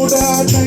உடாதை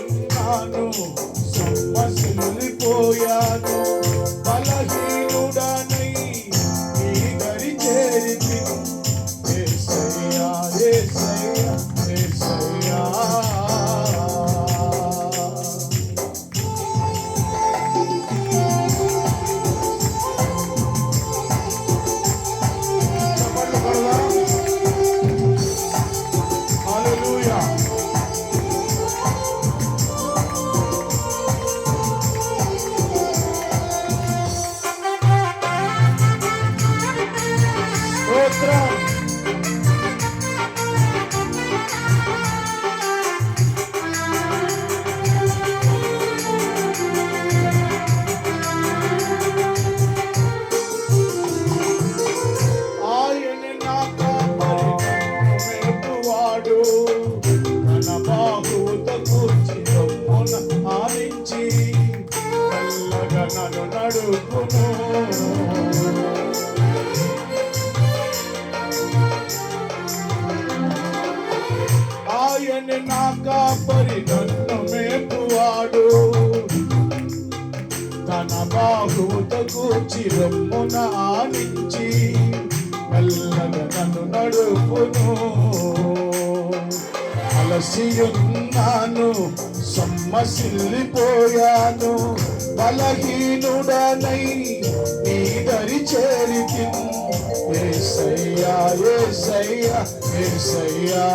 నా కాపరి నన్ను మేపువాడు. తన బాహువుత కూర్చి రొమ్మున ఆనించి మెల్లగా నన్ను నడుపును. అలసియున్నాను సమ్మసిల్లిపోయాను. బలహీనుడనై నీ దరి చేరితి ఏసయ్యా ఏసయ్యా ఏసయ్యా.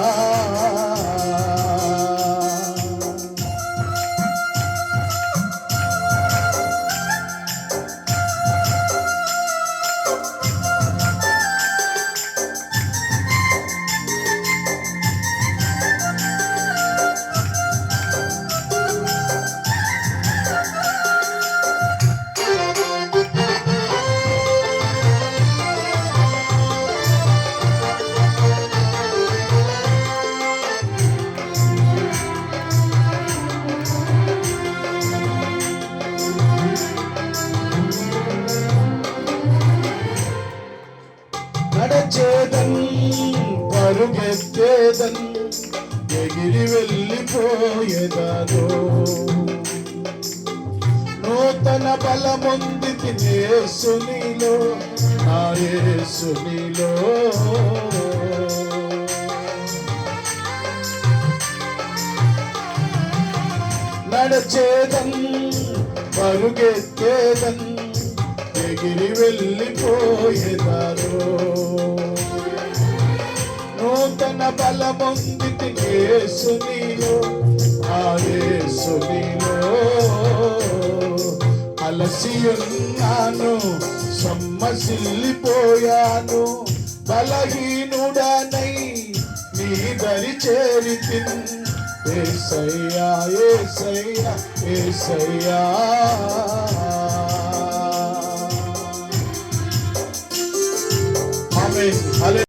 ఎగిరి వెళ్ళిపోయేదాను. నూతన బలముంది తినేసునిలో నా యేసునిలో నడచేదం పరుగెత్తేదం ఎగిరి వెళ్ళిపోయేదారు నూతన బలముంది యేసునిలో ఆ అలసి ఉన్నాను సమ్మసిల్లిపోయాను. బలహీనుడనై నీ దరి చేరితి ఏసయ్యా ఏసయ్యా ఏసయ్యా. ఆమేన్.